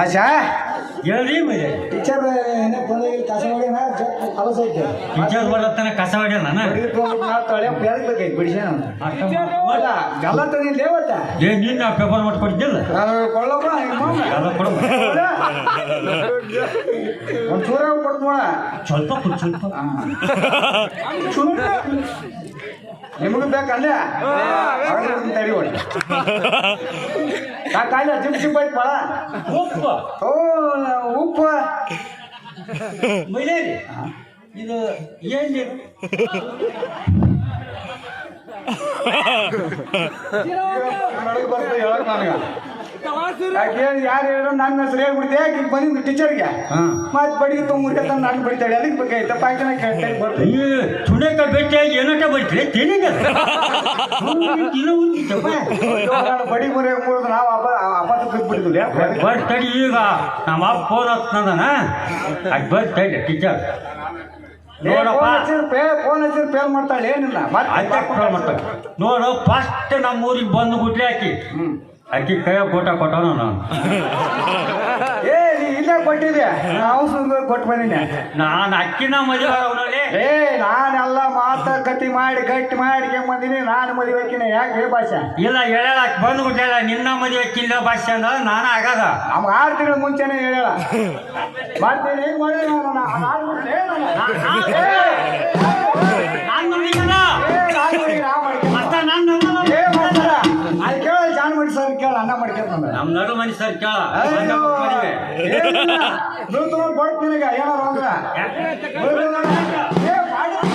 ಆಶಾ ಹೇಳ್ರಿ ಮರೆ ಟೀಚರ್ ಏನೇ ಬಂದಾಗಿಲ್ಲ ಕಸ ಹೊಡಿನ ಕಲಸ ಐತೆ. ಟೀಚರ್ ಬರತ್ತಾನ ಕಸ ಹೊಡ್ಯಾನ ನಾನು? ಅರ್ಥ ಎಲ್ಲ ತಂದಿಲ್ಲ ದೇವತ್ತ ಏ ನಿನ್ನ ಪೇಪರ್ ಮಾಡ್ಕೊಟ್ಟಿದ್ದಿಲ್ಲ ಕೊಳ್ಳಪ್ಪ ಎಲ್ಲ ಕೊಡು. ಒಂದು ಚೂರ ಕೊಡ್ತು ನೋಡ. ಸ್ವಲ್ಪ ಸ್ವಲ್ಪ. ನಿಮಗೂ ಬೇಕಲ್ಲೇ ತಡಿ ಹೊಡಿ ಕಾಯಿಲೆ ಚಿಪ್ ಚಿಪ್ ಐತ್ ಬಾಳ. ಉಪ್ಪು. ಓ ಉಪ್ಪು. ಮೈಲೇರಿ. ಇದು ಏನ್? ನಡುಗ್ ಬರ್ತದೆ ಹೇಳಕ್ ನನಗ. ಯಾರು ಹೇಳಿದ್ರು ನನ್ನ ಹೆಸರು ಹೇಳ್ಬಿಡ್ತೆ ಯಾಕೆ ಬಂದಿದ್ದು ಟೀಚರ್ಗೆ. ಹಾ. ಮತ್ತೆ ಬಡಿ ತುಂಬ ನಾನು ಬಡಿತಾಳೆ ಅದಕ್ಕೆ ಬೇಕಾಯ್ತು ಪಾಯ್ಕನ ಕೇಳ್ತಾರೆ ಬರ್ತೀನಿ. ಈ ಚುಣಕ ಭೇಟಿಯಾಗಿ ಏನಟ ಬೈತ್ರಿ ತಿನ್ನಿಂದ ನಾನು ಬಡಿ ಬರೀ ಮೂರು ನಾವು ಅಪ್ಪ ಅಪ್ಪತ್ತು ಬಿಟ್ಬಿಟ್ಟಿದ್ವಿ ಬಟ್ ತಡಿ ಈಗ. ನಮ್ಮ ಅಪ್ಪ ಫೋನ್ ಹತ್ತದನ ಅದು ಬರ್ ತಡಿ ಟೀಚರ್ ನೋಡಪ್ಪ. ಫೋನ್ ಹಚ್ಚಿದ್ರೆ ಫೇಲ್ ಮಾಡ್ತಾಳೆ ಏನಿಲ್ಲ. ಮತ್ತೆ ಫೇಲ್ ಮಾಡ್ತಾಳೆ. ನೋಡು ಫಸ್ಟ್ ನಮ್ಮ ಊರಿಗೆ ಬಂದು ಗುಟ್ಲಿ ಹಾಕಿ ಅಕ್ಕಿ ಕೈಯಾಗ ಫೋಟೋ ಕೊಟ್ಟವನು ನಾನು ಏ ನೀ ಇಲ್ಲೇ ಕೊಟ್ಟಿದೆ ನಾವು ಸುಂದರ ಕೊಟ್ಟು ಬಂದಿನಿ ನಾನು ಅಕ್ಕಿನ ಮದುವೆ ಅವನಲ್ಲಿ ಏ ನಾನೆಲ್ಲ ಮಾತುಕತೆ ಮಾಡಿ ಗಟ್ಟಿ ಮಾಡಿ ಬಂದಿನಿ ನಾನು ಮದುವೆ ಹಾಕಿನಿ ಯಾಕೆ ಹೇಳಿ ಭಾಷೆ ಇಲ್ಲ ಹೇಳಲ್ಲ ಬಂದು ಬಿಟ್ಟಿಲ್ಲ ನಿನ್ನ ಮದುವೆ ಹಾಕಿಲ್ಲ ಭಾಷೆ ಅಂದ್ರೆ ನಾನು ಆಗದ ನಮ್ಗೆ ಆರು ತಿಂಗಳ ಮುಂಚೆನೆ ಹೇಳಲ್ಲ ಮಾಡ್ತೀನಿ ಏನು ಮಾಡಿ ನಾನು ನಾನು ಅನ್ನ ಮಾಡ್ಕೊಂಡ್ ನಮ್ಮ ನಡು ಮನುಷ್ಯರ್ ಕೇಳ. ಬಂದ ಮದುವೆ ನೀವು ತಗೊಂಡು ಕೊಟ್ಟು ನಿನಗೆ ಏನಾರು ಅಂದ್ರೆ. ಏ, ಮಾಡಿ.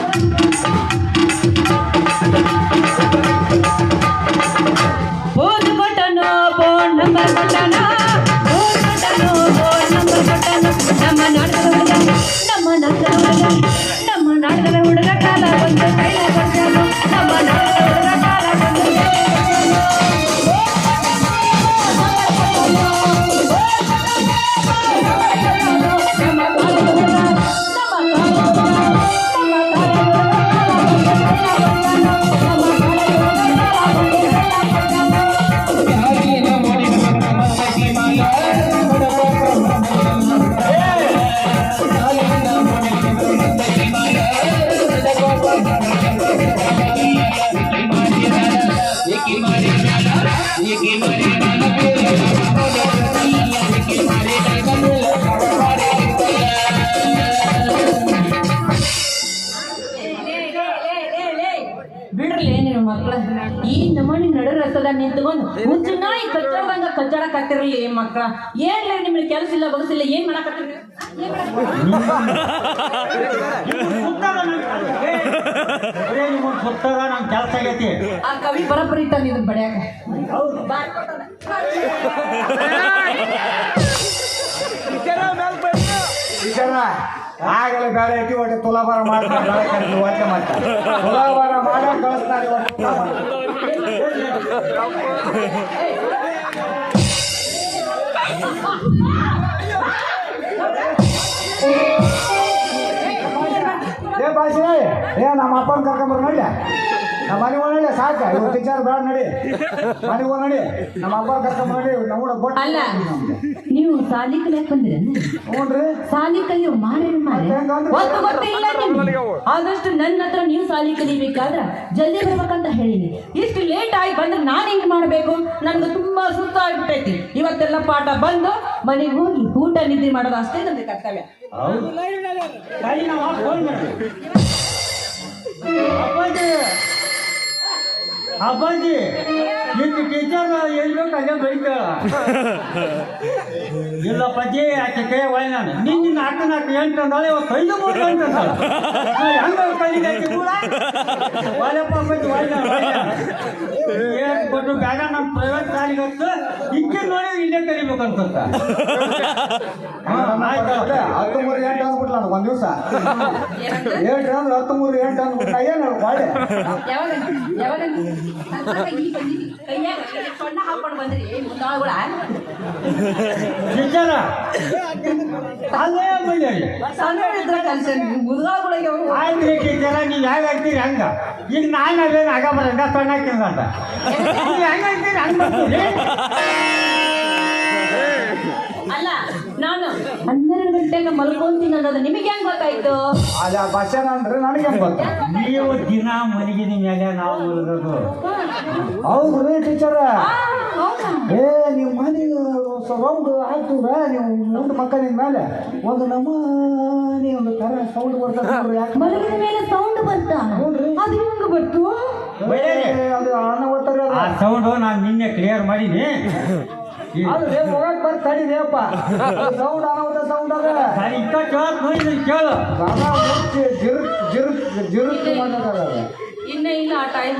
ಕಚ್ಚಡಕ್ ಮಕ್ಕಳ? ಏನ್ಲ ನಿಮ್ಗೆ ಕೆಲಸ ಇಲ್ಲ ಬಗಸಿಲ್ಲ ಏನ್ ಮಾಡಕತ್ತೀರಿ? ಆಗೈತಿ ಆ ಕವಿ ಬರಬರಿ ಇದನ್ನ ಬಡ್ಯಾಕ ಆಗಲೇ ಬೇರೆ ಐತಿ ಒಟ್ಟು ತುಲಾಭಾರ ಮಾಡ್ತಾರೆ ವಾಚ ಮಾಡ್ತಾರೆ ತುಲಾಭಾರ ಮಾಡ ಕಳಿಸ್ತಾರೆ. ಏ ಭಾಷೆ ಏ ನಮ್ಮ ಅಪ್ಪನ ಕರ್ಕೊಂಬರ್ ನೋಡಿ ನಮ್ಮ ಮನೆ ನಡಿ ಸಾಕ. ಇವ್ರು ಟೀಚರ್ ಬೇಡ ನಡಿ. ಮನೆಗೆ ನಡಿ. ನಮ್ಮ ಅಪ್ಪನ ಕರ್ಕೊಂಬರ್ ನಡಿ ನಮ್ಮ ಬೊಟ್ಟು ನೀವು ಸಾಲಿ ಕಲಿಯಕ್ ಬಂದಿರ ಸಾಲಿ ಕಲಿಯೋ ಮಾರೇ ಮಾರೆ? ಒಂದು ಗೊತ್ತಿಲ್ಲ ನಿಮ್ಗೆ. ಆದಷ್ಟು ನನ್ನ ಹತ್ರ ನೀವು ಸಾಲಿ ಕಲಿಬೇಕಾದ್ರ ಜಲ್ದಿ ಬರ್ಬೇಕಂತ ಹೇಳಿನಿ ಇಷ್ಟು ಲೇಟ್ ಆಗಿ ಬಂದ್ರೆ ನಾನು ಹೆಂಗ್ ಮಾಡಬೇಕು? ನನ್ಗೆ ತುಂಬಾ ಸುತ್ತ ಆಗ್ಬಿಟ್ಟೈತಿ. ಇವತ್ತೆಲ್ಲ ಪಾಠ ಬಂದು ಮನೆಗೆ ಹೋಗಿ ಊಟ ನಿದ್ದೆ ಮಾಡೋದು ಅಷ್ಟೇ ನನ್ನ ಕರ್ತವ್ಯ. ಹೌದು ತಾಯಿ ನಾವು ಫೋನ್ ಮಾಡ್ತೀವಿ ಅಪ್ಪಾಜಿ ನಿನ್ನ ಟೀಚರ್ ಎಲ್ಲಿ ಬೇಕು ಅಲ್ಲೇ ಬೈತಾಳ ಇಲ್ಲ ಅಪ್ಪಾಜಿ ಆಕೆ ಕೈ ಒಳ್ಳೆ ನಾನು? ನಿನ್ನ ನಾಲ್ಕು ನಾಲ್ಕು ಎಂಟು ಅಂದಾಳೆ ಇವಾಗ ಕೈದು ಮೂರು ಅಂತ. ಹೆಂಗ ಕಲಿಗೈತಿ ಕೂಡ ಒಳ್ಳೆಪ್ಪ ಅಪ್ಪಾಜಿ ಒಳ್ಳೆ ಏನು ಕೊಟ್ಟು ಬೇಡ ನಮ್ಮ ಪ್ರೈವೇಟ್ ಕಾಲಿಗೆ ಹತ್ತು ಇಕ್ಕೆ ನೋಡಿ ಇಲ್ಲೇ ಆಯ್ತು. ಹತ್ತು ಮೂರು ಎಂಟು ಅಂದ್ಬಿಟ್ಲ ನನಗೆ ಒಂದು ದಿವಸ. ಎಂಟು? ಅಂದ್ರೆ ಹತ್ತು ಮೂರು ಎಂಟು ಅಂದ್ಬಿಟ್ಟ ಏನು ಬಾಳೆ ಯಾವಾಗ? ಅಲ್ಲೇ ಹಂಗ. ಈಗ ನಾನು ಅಲ್ಲೇನು ಆಗ ಬರಂಗ ಸಣ್ಣ ಹಾಕಿಂದ ಅಂತ. ನೀವು ಹೆಂಗೆ ಅಲ್ಲ ನಾನು ಗಂಟೆಗೆ ಮಲ್ಕೊಂತೀನಿ ಅನ್ನೋದು ನಿಮಗೆ ಹೆಂಗ್ ಗೊತ್ತಾಯ್ತು? ಅದ ಭಾಷಣ ಅಂದ್ರೆ ನನಗೆ ಗೊತ್ತ? ನೀವು ದಿನ ಮಲಗಿದ ಮೇಲೆ ನಾವು ಮಲಗೋದು. ಹೌದು ರೀ ಟೀಚರ್ ಹೌದಾ? ಏ ನೀವು ಮನೆ ಸೌಂಡ್ ಆಗ್ತೀರ ನೀವು ಮುಂದೆ ಮಕ್ಕಳಿನ ಮೇಲೆ. ಒಂದು ನಮೂನಿ ಒಂದು ತರ ಸೌಂಡ್ ಬರ್ತದೆ ಯಾಕೆ? ಮಲಗಿದ ಮೇಲೆ ಸೌಂಡ್ ಬಂತ. ಅದು ಹೆಂಗ್ ಬರ್ತು? ಅದು ಆನ ಓದ್ತಾರೆ ಆ ಸೌಂಡು ನಾನು ನಿನ್ನೆ ಕ್ಲಿಯರ್ ಮಾಡೀನಿ. ರೇ ಹೋಗಕ್ ಬರ್ತ ತಡಿದೇಪ್ಪ ಸೌಂಡ್ ಅನಾಹುತ ಸೌಂಡ್ ಅದ. ಇಕ್ಕ ಕೇಳಕ್ ನೋಡಿದ್ರೆ ಕೇಳು. ಬಾಬಾ ಮುಚ್ಚಿ ಜಿರುಕ್ ಜಿರುಕ್ ಜಿರುಕ್ ಮಾಡ್ತಾರೆ ಇನ್ನ ಇಲ್ಲ ಆ ಟೈಮ್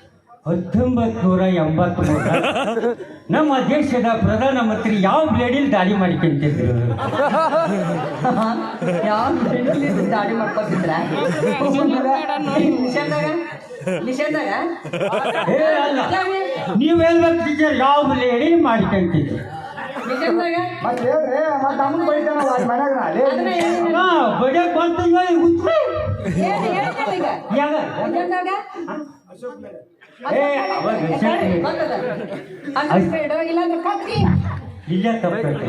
ಹತ್ತೊಂಬತ್ತು ನೂರ ಎಂಬತ್ಮೂರ. ನಮ್ಮ ದೇಶದ ಪ್ರಧಾನಮಂತ್ರಿ ಯಾವ ಬ್ಲೇಡಿಲ್ ದಾಳಿ ಮಾಡ್ಕೊಂತಿದ್ರು? ಯಾವ ಮಾಡ್ಕೊತಿದ್ರ? ನಿಷೇಧಾಗ? ಏ ಅಲ್ಲ. ನೀವು ಹೇಳ್ಬೇಕು ಟೀಚರ್ ಯಾವ ಬ್ಲೇಡಿ ಮಾಡ್ಕೊಂತಿದ್ರು? ಬಡಿಯಕ್ ಬಂತ ಉತ್ತರ ಇಲ್ಲೇ ತಪ್ಪೈತಿ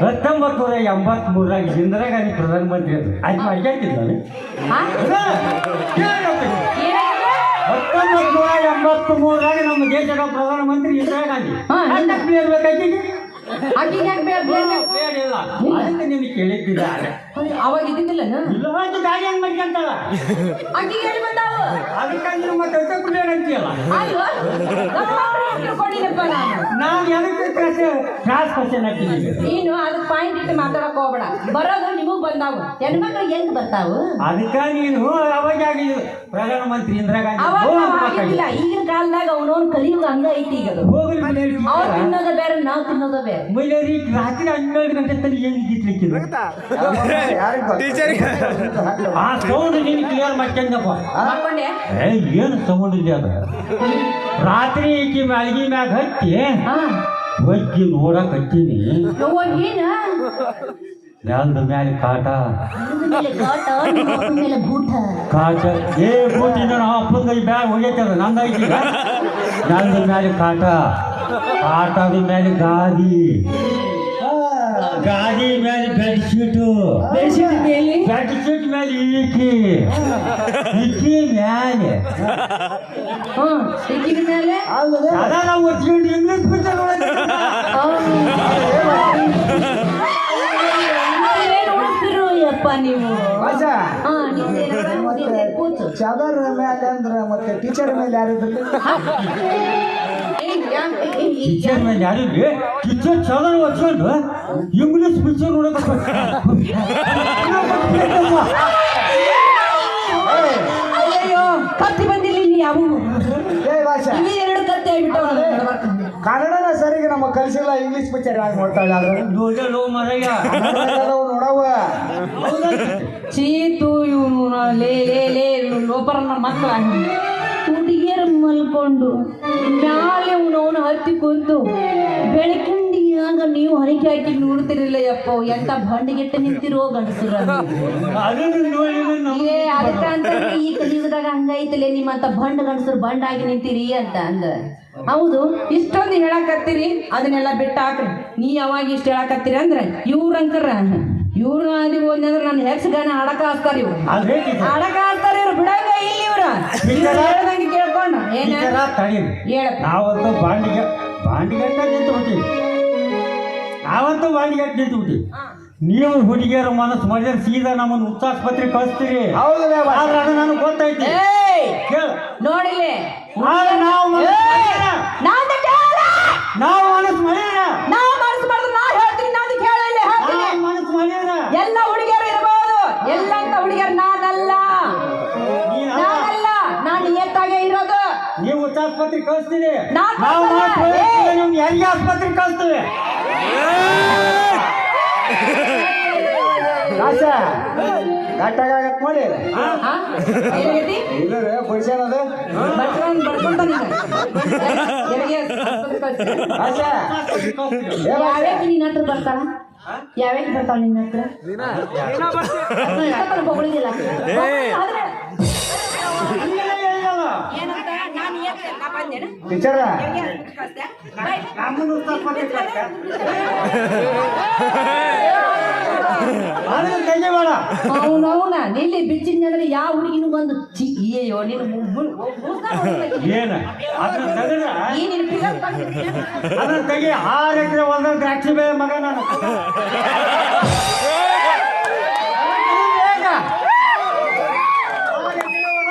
ಹತ್ತೊಂಬತ್ತು ನೂರ ಎಂಬತ್ ಮೂರಾಗ ಇಂದಿರಾ ಗಾಂಧಿ ಪ್ರಧಾನಮಂತ್ರಿ ಅದು ಅದು ಮಾಡ್ಕೊಂತಿದ್ದ ಹಾ? ಹತ್ತೊಂಬತ್ತು? ನೂರ ಎಂಬತ್ ಮೂರಾಗ ನಮ್ಮ ದೇಶದ ಪ್ರಧಾನಮಂತ್ರಿ ಇಂದಿರಾ ಗಾಂಧಿ. ಇರ್ಬೇಕಾಗಿ ಆಕಿಗೆ ಯಾಕೆ ಬೇಡ ಅದಕ್ಕೆ ಅವಾಗ ಇದ್ದಿದ್ದಿಲ್ಲ ಗಾಡಿ ಹೆಂಗ್ ಮಾಡ್ಕೊಂತಾಳ ಆಕಿಗೆ ಹೇಳಿ ಬಂದಾವು ಮತ್ತೆ ಅಂತೀಯಲ್ಲ ನಾನು. ಎದಕ್ಕೆ ಕ್ರಾಸ್ ಕ್ವಶನ್ ನೀನು ಪಾಯಿಂಟ್ ಇಟ್ಟು ಮಾತಾಡಕ್ ಹೋಗ್ಬೇಡ. ಬರೋದು ನಿಮಗ್ ಬಂದಾವು. ಹೆಣ್ಮಕ್ಳು ಹೆಂಗ್ ಬರ್ತಾವು? ಅದಕ್ಕ ನೀನು ಅವಾಗ ಆಗಿದ್ದು ಪ್ರಧಾನಮಂತ್ರಿ ಇಂದಿರಾ ಗಾಂಧಿ ಈಗಿನ ಕಾಲದಾಗ ಅವನವನ್ ಕಲಿಯುಗ ಹಂಗ ಐತಿ ಈಗ ಅವ್ರು ತಿನ್ನೋದ ಬೇರೆ ನಾವ್ ತಿನ್ನೋದ ಬೇರೆ ಮೈಲೇರಿ ರಾತ್ರಿ ಹನ್ನೆರಡು ಗಂಟೆ ತನಕ ಏನು ಟೀಚರ್ ಆ ಸೌಂಡ್ ನೀನು ಕ್ಲಿಯರ್ ಮಾಡ್ಕೊಂಡಪ್ಪ. ಮಾಡ್ಕೊಂಡೆ ಏ ಏನು ಸೌಂಡ್ ಇದೆ ಅದ? ರಾತ್ರಿ ಈಕಿ ಮ್ಯಾಲ್ಗಿ ಮ್ಯಾಗ ಹತ್ತಿ ಹಾ ಒಗ್ಗಿ ನೋಡಕ್ ಹತ್ತೀನಿ ಯವ್ವ ಏನ ನೆಲದ ಮ್ಯಾಲೆ ಕಾಟ ನೆಲದ ಮೇಲೆ ಕಾಟ ನೆಲದ ಮೇಲೆ ಗೂಟ ಕಾಟ ಏ ಕೂತಿನ ಅಪ್ಪಂದ ಈ ಬ್ಯಾಗ್ ಹೋಗೈತದ ನಂದೈತಿ ನೆಲದ ಮ್ಯಾಲೆ ಕಾಟ ಕಾಟದ ಮೇಲೆ ಗಾದಿ ಗಾದಿ ಮೇಲೆ ಬೆಡ್ ಶೀಟು ಬೆಡ್ಶೀಟ್ ಮೇಲೆ ಬೆಡ್ ಶೀಟ್ ಮೇಲೆ ಈಕಿ ಈಕಿ ಮ್ಯಾಲೆ ಹ್ಮ್ ಇಕ್ಕಿನ ಮೇಲೆ ಅದ ನಾವು ಒಚ್ಕೊಂಡು ಇಂಗ್ಲೀಷ್ ಪಿಕ್ಚರ್ ಯಪ್ಪ ನೀವು. ಚಾದರ್ ಮೇಲೆ ಅಂದ್ರೆ ಮತ್ತೆ ಟೀಚರ್ ಮೇಲೆ ಯಾರಿದ್ರು ಟೀಚರ್ ಮೇಲೆ ಯಾರು ಟೀಚರ್ ಚಲೋ ಹೊಚ್ಕೊಂಡು ಇಂಗ್ಲಿಷ್ ಪಿಕ್ಚರ್ ನೋಡಕ್ ಕತ್ತಿ ಬಂದಿಲ್ಲ. ಏ ಭಾಷಾ. ಎರಡು ಕತ್ತಿ ಕನ್ನಡನ ಸರಿಗೆ ನಮ್ಮ ಕಲಿಸಿಲ್ಲ ಇಂಗ್ಲಿಷ್ ಪಿಕ್ಚರ್ ಯಾಕೆ ನೋಡ್ತಾಳೆ ಆದ್ರೆ ನೋಡಲು ಮರಯ್ಯ. ನೋಡವ ಚೀತು ಇವನು ಲೇ ಲೇ ಲೇ ಮಕ್ಕಳ ಹುಡುಗಿಯರು ಮಲ್ಕೊಂಡು ಮ್ಯಾಲೆ ಅವನವನು ಹತ್ತಿ ಕುಂತು ಬೆಳಕಿಂಡಿಯಾಗ ನೀವು ಹರಿಕೆ ಹಾಕಿ ನೋಡ್ತಿರಲಿಲ್ಲ ಯಪ್ಪ ಎಂತ ಬಂಡಿಗೆಟ್ಟ ನಿಂತಿರೋ ಗಂಡಸರ ಏ ಅದಕ್ಕ ಅಂತ ಈ ಕಲಿಯುಗದಾಗ ಹಂಗೈತಲೇ ನಿಮ್ಮಂತ ಬಂಡ್ ಗಂಡಸರು ಬಂಡ್ ಆಗಿ ನಿಂತೀರಿ ಅಂತ ಅಂದ. ಹೌದು ಇಷ್ಟೊಂದು ಹೇಳಕತ್ತೀರಿ ಅದನ್ನೆಲ್ಲ ಬಿಟ್ಟ ಹಾಕ್ರಿ ನೀ ಯಾವಾಗ ಇಷ್ಟ ಹೇಳಕತ್ತೀರಿ ಅಂದ್ರೆ ಇವ್ರಂಕರ ಇವ್ರು ಆದಿ ಅಂದ್ರೆ ನನ್ನ ಹೆಕ್ಸ್ ಗಾನ ಅಡಕ ಹಾಕ್ತಾರ ಇವ್ರು. ಅಡಕ ಹಾಕ್ತಾರ ಇವ್ರು ಬಿಡಂಗ ಇಲ್ಲಿ ಇವ್ರ. ಹೇಳ್ದಂಗೆ ಕೇಳ್ಕೊಂಡು. ಏನ? ಹೇಳಪ್ಪ ನಾವಂತೂ ಬಾಂಡಿಗೆ ಅಂತ ನಿಂತು ಬಿಟ್ಟಿವಿ ಅವತ್ತು ನಾವಂತೂ ವಾಣಿಗೆ ನಿಂತ್ಬಿಟ್ಟು? ನೀವು ಹುಡುಗಿಯರು ಮನಸ್ಸು ಮಾಡಿದ್ರೆ ಸೀದಾ ನಮ್ಮನ್ನು ಉತ್ತಾಸ್ಪತ್ರೆ ಕಳಿಸ್ತೀರಿ. ಆದ್ರೆ ಅದು ನನಗೆ ಗೊತ್ತೈತಿ ಕೇಳ. ನೋಡಿಲಿ ನಾವು ನಾವು ಮನಸ್ಸು ಮಾಡಿದ್ರ. ನಾವು ಮನಸ್ಸು ಮಾಡಿದ್ರೆ ನಾ ಹೇಳ್ತೀನಿ ನಾನು ಕೇಳಿಲ್ಲ ಹೇಳ್ತೀನಿ. ಮನಸ್ಸು ಮಾಡಿದ್ರ. ಎಲ್ಲ ಹುಡುಗಿಯರು ಇರ್ಬೋದು. ಎಲ್ಲ ಅಂತ ಹುಡುಗಿಯರು ನಾನಲ್ಲ. ನಾನಲ್ಲ. ನಾನು ಏತಾಗೆ ಇರೋದು. ನೀವು ಉತ್ತಾಸ್ಪತ್ರೆ ಕಳಿಸ್ತೀರಿ. ನಾವು ನಿಮ್ಗೆ ಎಲ್ಲಿ ಆಸ್ಪತ್ರೆ ಕಳಿಸ್ತೀವಿ? ಕಾಸ ಗಟ್ಟಾಗತ್ ನೋಡಿ? ಇಲ್ಲ ರೀ ಆಸ್ಪತ್ರೆಗ್ ಕಳ್ಸಿ. ಕಾಸ ನಿನ್ನ ಹತ್ರ ಬರ್ತಾಳ? ಯಾವ್ಯಾಕೆ ಬರ್ತಾಳ ನಿನ್ನ ಹತ್ರ? ಟೀಚರ ಅವನವನ ನಿಲ್ಲಿ ಬಿಚ್ಚಿದ್ನಂದ್ರೆ ಯಾವ ಹುಡುಗಿನೂ ಬಂದು ಅಯ್ಯೋ ನೀನು. ಏನ? ಅದನ್ನ ಅದನ್ನ ತೆಗಿ ಆರು ಎಕರೆ ಹೊಲದ ದ್ರಾಕ್ಷಿ ಬೇ ಮಗ ನಾನು. ಆರು ಎಕರೆ ಹೊಲ.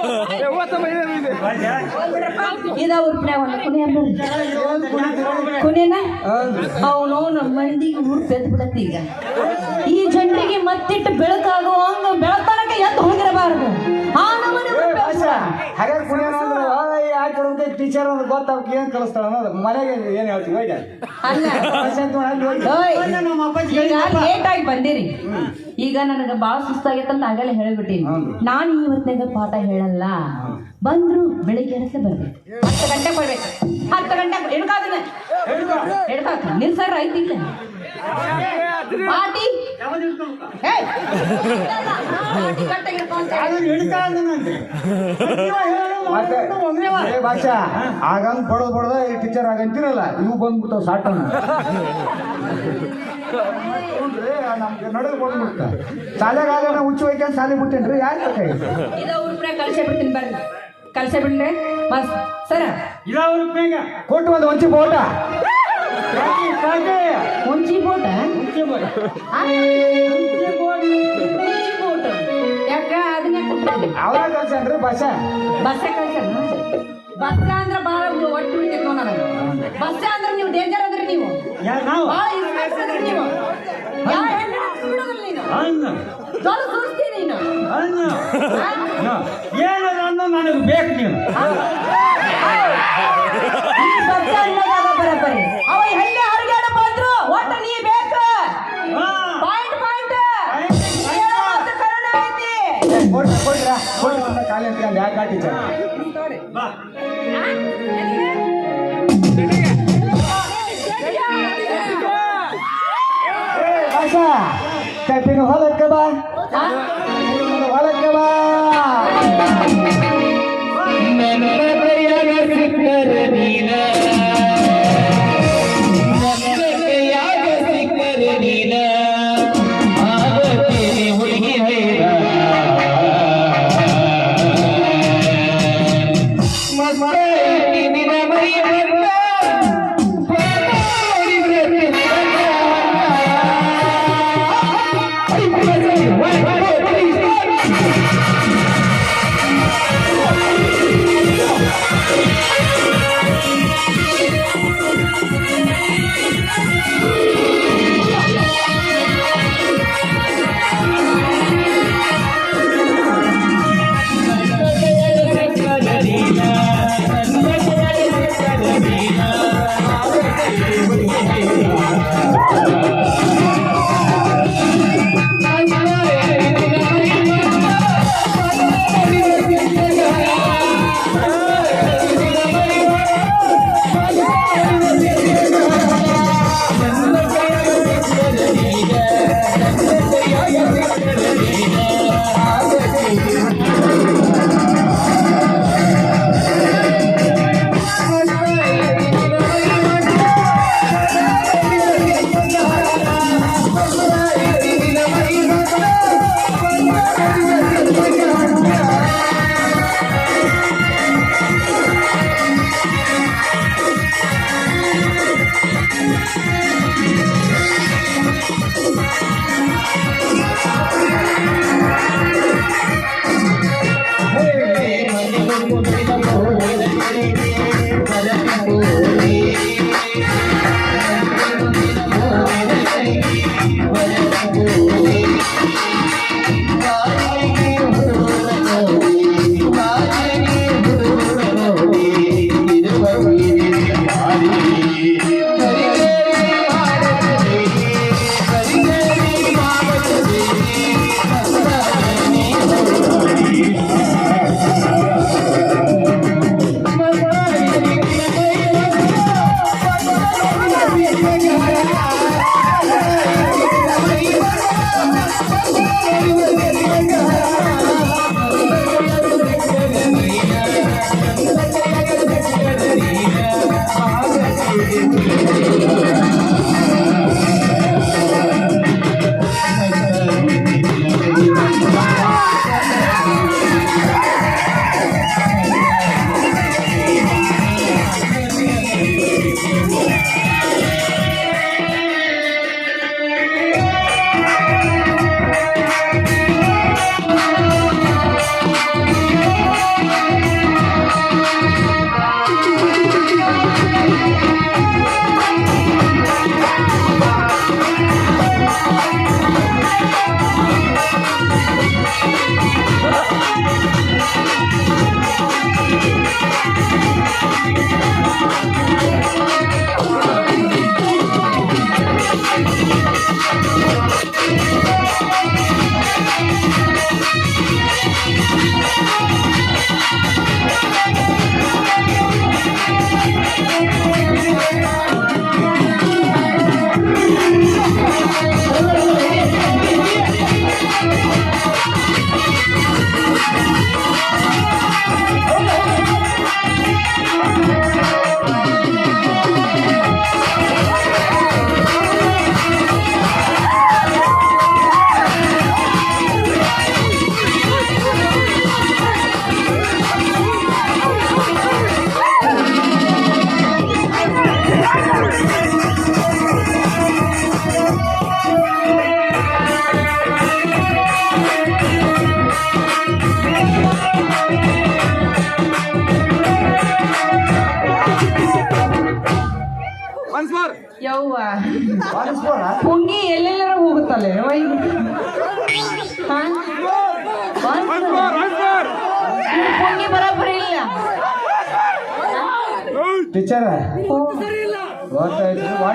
ಇದ ನಮ್ಮ ಒಂದು ಕುನಿ ಅಂದ್ರಿ. ಕುನಿನ ಅವನವನ ಮಂದಿಗೆ ಊರು ಬೆದ್ ಬಿಡತ್ತಿ ಈಗ. ಈ ಜಂಟಿಗೆ ಮತ್ತಿಟ್ಟು ಬೆಳಕಾಗುವ ಹಂಗ ಬೆಳತನಕ ಎದ್ದು ಹೋಗಿರಬಾರದು. ಆ ಹಾಗಾದ್ರೆ ಯಾಕೆ ಟೀಚರ್ ಅಂದ್ರೆ ಗೊತ್ತಾಗ ಏನ್ ಕಲಿಸ್ತಾಳ ಅನ್ನೋದು. ಮನೆಗೆ ಏನ್ ಹೇಳ್ತೀವಿ? ಹೋಗಿ. ಅಲ್ಲ ಲೇಟ್ ಆಗಿ ಬಂದಿರಿ. ಈಗ ನನಗೆ ಭಾಳ ಸುಸ್ತಾಗೈತೆ ಅಂತ ಆಗಲೇ ಹೇಳ್ಬಿಟ್ಟಿನಿ. ನಾನು ಇವತ್ತಿನ ಪಾಠ ಹೇಳಲ್ಲ. ಬಂದ್ರು ಬೆಳಿಗ್ಗೆ ಬರ್ಬೇಕು? ಹತ್ತು ಗಂಟೆಗೆ ಬರ್ಬೇಕು ಹತ್ತು ಗಂಟೆಗೆ ಹಿಡ್ಕಾಕ ನಿನ್ ಸರ್ ಪಾಟಿ? ಭಾಷಾ ಆಗಂಗ್ ಬಡದ್ ಬಡದ ಈ ಟೀಚರ್ ಆಗಂತಿರಲ್ಲ ಇವು ಬಂದ್ಬಿಡ್ತಾವ ಸಾಟನ ನೋಡ್ರಿ ನಮ್ಗೆ ನಡದ್ ಬಂದ್ಬಿಡ್ತ ಶಾಲೆಗಾಗ ನಾ ಹುಚ್ಚು ಹೋಯ್ಕೆ ಶಾಲೆ ಬಿಟ್ಟೇನ್ರಿ ಯಾಕೆ ಬೇಕಾಗಿತ್ತು ಇದ ಉರ್ಪ್ರೆ ಕಳ್ಸೇ ಬಿಡ್ತೀನಿ ಬರ್ರಿ ಕಳ್ಸೇ ಬಿಡ್ಲೆ ಮಸ್ ಸರ ಇದಾವ ರೂಪಾಯಿಗ. ಕೊಟ್ಟು ಒಂದು ಒಂಚಿ ಬೋಟ ಕಾಕಿ, ಕಾಕಿ. ಮುಂಚಿ ಬೋಟ ಮುಂಚೆ ಬರ್ರಿ. ಆ? ಮುಂಚೆ ಬರ್ರಿ. ಮುಂಚಿ ಬೋಟ ಯಾಕ ಅದನ್ನ ಕೊಟ್ಟು ಅವ್ರ ಕಲ್ಸೇನ್ರಿ ಭಾಷಾ ಬಸ್ಸ ಕಳ್ಸಣ ಬಸ್ಸ ಅಂದ್ರೆ ಭಾಳ ಒಟ್ಟು ಹಿಡಿತೈತೆ ನೋಡ ನನಗೆ ಬಸ್ಸ ಅಂದ್ರೆ ನೀವು ಡೇಂಜರ್ ಅಂದ್ರೆ ನೀವು ಯಾ- ನಾವು ಭಾಳ ಇನ್ಸ್ಪೆಕ್ಟರ್ ಅಂದ್ರೆ ನೀವು ಅನ್ನ ಜೋಲು ಸುರಿಸ್ತಿ ನೀನು ಅನ್ನ ಆ? ನಾ- ನನಗೆ ಬೇಕು ನೀನು ಬರಬರಿ ಅವ ಎಲ್ಲೇ ಹರಿಗಾಡ ಬಂದ್ರು ಒಟ್ಟ ನೀ ಬೇಕು. ಪಾಯಿಂಟ್ ಪಾಯಿಂಟ್ ಕೊಡ್ರಿ ಕೊಡ್ರ ಕೊಡ್ರಿ ಅಂತ ಖಾಲಿ ಅಂತ ಯಾಕೆ ಟೀಚರ್ ಬಾ. ಕಬ್ಬಿನ ಹೊಲಕ್ಕೆ ಬಾ ಆ? ಹೊಲಕ್ಕೆ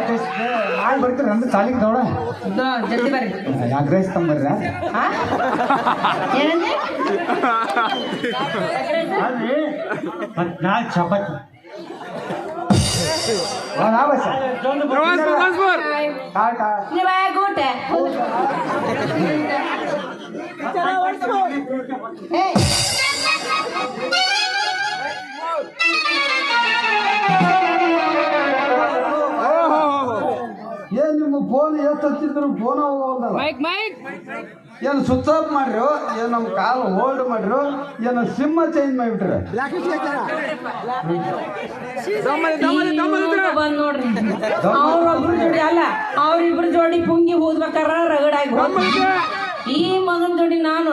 ವಾಟ್ ಇಸ್ ಮಾಡಿ ಬರ್ತೀರಿ ಅಂದ್ರೆ ಸಾಲಿಗೆ ತಗೊಳ ಇದು ಜಲ್ದಿ ಬರ್ರಿ ಯಾಕೆ ರೈಸ್ ತಂಬರ್ರ ಹಾ? ಏನಂದೆ ಅಲ್ಲಿ ಮತ್ತು ನಾಲ್ಕು ಚಪಾತಿ ನಾವ ಎತ್ತಿದ್ರು ಫೋನ್ ಎತ್ತಿದ್ರು ಫೋನ್ ಹೋಗೋದಲ್ಲ ಏನು ಸ್ವಿಚ್ ಆಫ್ ಮಾಡ್ರು? ಏನು ನಮ್ಮ ಕಾಲ್ ಹೋಲ್ಡ್ ಮಾಡ್ರು? ಏನ ಸಿಮ್ಮ ಚೇಂಜ್ ಮಾಡಿಬಿಟ್ರೆ? ಬಂದ್ ನೋಡ್ರಿ. ಅವ್ರೊಬ್ರು ಜೋಡಿ ಅಲ್ಲ ಅವ್ರಿಬ್ರು ಜೋಡಿ ಪುಂಗಿ ಹೋದ್ಬೇಕಾರ ರಗಡಾಗಿ ಈ ಮಗನ್ ಜೋಡಿ ನಾನು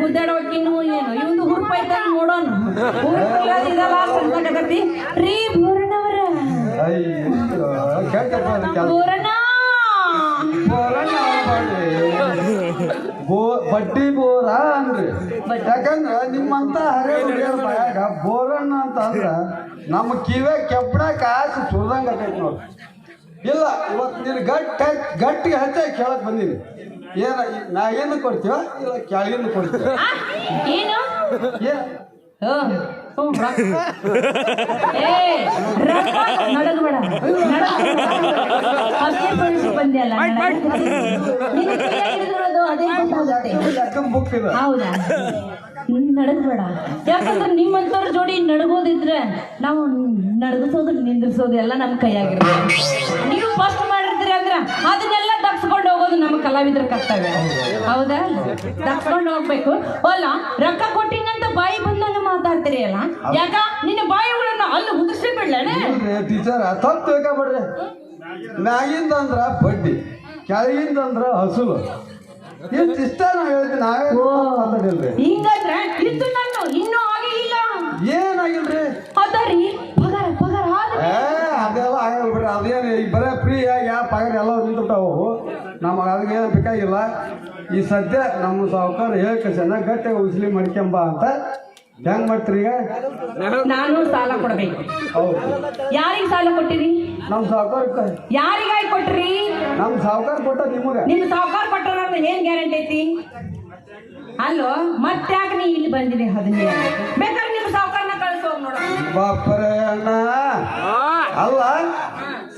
ಗುದ್ದಾಡೋಕಿನ್ನು ಏನು ಇವ್ನು ಹುರುಪ ನೋಡೋನು. ನೋಡೋಣ ಇದಲ್ಲ ರೀ ಬೋ ಬಡ್ಡಿ ಬೋರ ಅಂದ್ರಿ. ಯಾಕಂದ್ರ ನಿಮ್ಮಂತ ಹರೇ ಬಾಯಾಗ ಬೋರಣ್ಣ ಅಂತ ಅಂದ್ರ ನಮ್ಮ ಕಿವೆ ಕೆಬ್ಬಣ ಕಾಸು ಸುರ್ದಂಗ ಆಕೈತಿ ನೋಡಿ. ಇಲ್ಲ ಇವತ್ತು ನೀನು ಗಟ್ಟಿ ಗಟ್ಟಿಗೆ ಹಚ್ಚ ಕೇಳಕ್ ಬಂದೀನಿ. ಏನ ನಾ ಏನು ಕೊಡ್ತೀವ? ಇಲ್ಲ ಕೆಳಗಿನ ಕೊಡ್ತೀವ? ಏನ್? ಅದೇ ಗೊತ್ತಾಗುತ್ತೆ ಹೌದಾ? ನಡಗಬೇಡ ಯಾಕಂದ್ರೆ ನಿಮ್ಮಂತವ್ರ ಜೋಡಿ ನಡಗೋದಿದ್ರೆ ನಾವು ನಡಗಿಸೋದು ನಿಂದ್ರಿಸೋದು ಎಲ್ಲ ನಮ್ಮ ಕೈಯಾಗಿರುತ್ತೆ. ನೀವು ಫಸ್ಟ್ ಮಾಡಿರ್ತೀರಿ ಅಂದ್ರೆ ಅದನ್ನೆಲ್ಲ ದಕ್ಸ್ಕೊಂಡು ಹೋಗೋದು ನಮ್ಮ ಕಲಾವಿದರ ಕರ್ತವ್ಯ. ಹೌದಾ? ದಕ್ಸ್ಕೊಂಡು ಹೋಗ್ಬೇಕು. ಅಲ್ಲ ರೊಕ್ಕ ಕೊಟ್ಟಿನಂತ ಬಾಯಿ ಬಂದಾಗ ಮಾತಾಡ್ತೀರಿ ಅಲ್ಲ? ಯಾಕ? ನಿನ್ನ ಬಾಯಿಗಳನ್ನ ಅಲ್ಲಿ ಉದಿಸಿ ಬಿಡ್ಲೇನೆ? ಟೀಚರ್ ತಪ್ಪು ತಿಳ್ಕೊಬೇಡ್ರಿ. ಮ್ಯಾಗಿಂದ ಅಂದ್ರ ಬಡ್ಡಿ ಕೆಳಗಿಂದ ಅಂದ್ರ ಹಸುಲು ಇಷ್ಟ ಇಷ್ಟ ನಾವು ಹೇಳ್ತೀವಿ ನಾವೇ ಮಾತಾಡಿಲ್ರಿ. ಹಿಂಗಾದ್ರೆ ಇದು ನಾನು ಇನ್ನೂ ಆಗಿಲ್ಲ. ಏನಾಗಿಲ್ರಿ ಅದರಿ ಪಗಾರ ಪಗಾರ ಆದ್ರೆ ಅದೆಲ್ಲ ಆಗಲ್ಲ ಬಿಡ್ರಿ. ಅದೇನು ಈಗ ಬರೇ ಫ್ರೀ ಆಗಿ ಯಾವ ಪಗಾರ ಎಲ್ಲ ನಿಂತುಬಿಟ್ಟಾವು. ನಮಗೆ ಅದಕ್ಕೆ ಏನು ಬೇಕಾಗಿಲ್ಲ. ಈ ಸದ್ಯ ನಮ್ಮ ಸಾವುಕಾರ ಏಕೆ ಜನ ಗಟ್ಟೆ ಉಸಿಲಿ ಮಾಡ್ಕೊಂಬ ಅಂತ. ಹೆಂಗ್ ಮಾಡ್ತೀರಿ ಈಗ? ನಾನು ಸಾಲ ಕೊಡ್ಬೇಕು. ಹೌದು. ಯಾರಿಗೆ ಸಾಲ ಕೊಟ್ಟಿರಿ? ನಮ್ಮ ಸಾವುಕಾರ ಯಾರಿಗಾಗಿ ಕೊಟ್ರಿ? ನಮ್ಮ ಸಾವುಕಾರ ಕೊಟ್ಟ ನಿಮಗೆ ನಿಮ್ ಸಾವುಕಾರ ಕೊಟ್ಟರ ಏನ್ ಗ್ಯಾರಂಟಿ ಐತಿ? ಅಲ್ಲೋ ಮತ್ತ್ಯಾಕೆ ನೀ ಇಲ್ಲಿ ಬಂದಿದೆ ಹದಿನೈದು ಬೇಕಾದ್ರೆ ನಿಮ್ ಸಾವುಕಾರನ ಕಳ್ಸೋ ನೋಡ. ಬಾಪರೆ ಅಣ್ಣ. ಅಲ್ಲ,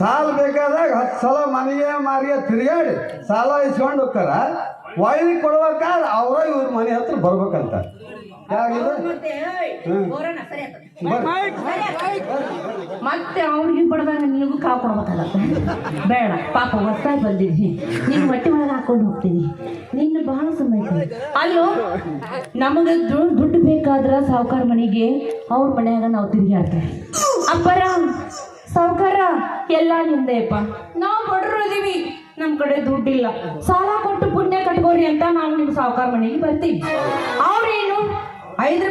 ಸಾಲ ಬೇಕಾದಾಗ ಹತ್ತು ಸಲ ಮನೆಗೆ ಮಾರಿಯ ತಿರುಗಾಡಿ ಸಾಲ ಇಸ್ಕೊಂಡು ಹೋಗ್ತಾರ ವಾಯಿ ಕೊಡ್ಬೇಕಾದ್ರೆ ಅವರ ಇವ್ರ ಮನೆ ಹತ್ರ ಬರ್ಬೇಕಂತ. ಮತ್ತೆ ಅವ್ರಿಗೆ ಬಡದಾಗ ನಿನಗೂ ಕಾವು ಕೊಡ್ಬೇಕಾಗತ್ತೆ. ಬೇಡ ಪಾಪ ಹೊಸ್ದಾಗಿ ಬಂದಿದ್ವಿ ನಿನ್ನ ಹೊಟ್ಟೆ ಒಳಗೆ ಹಾಕೊಂಡು ಹೋಗ್ತೀನಿ. ನಿನ್ನ ಬಹಳ ಸಮಯ. ಅಲ್ಲೋ ನಮಗೆ ದುಡ್ಡು ಬೇಕಾದ್ರ ಸಾವುಕಾರ ಮನೆಗೆ ಅವ್ರ ಮನೆಯಾಗ ನಾವು ತಿರುಗಾಡ್ತೇವೆ ಅಪ್ಪರ ಸಾವುಕಾರ ಎಲ್ಲ ನಿಂದೆಯಪ್ಪ. ನಾವು ಬಡರು ಅದೀವಿ ನಮ್ಮ ಕಡೆ ದುಡ್ಡಿಲ್ಲ. ಸಾಲ ಕೊಟ್ಟು ಪುಣ್ಯ ಕಟ್ಕೋರಿ ಅಂತ ನಾವು ನಿಮ್ಮ ಸಾವುಕಾರ ಮನೆಗೆ ಬರ್ತೀವಿ ಅವ್ರೇನು ఐదు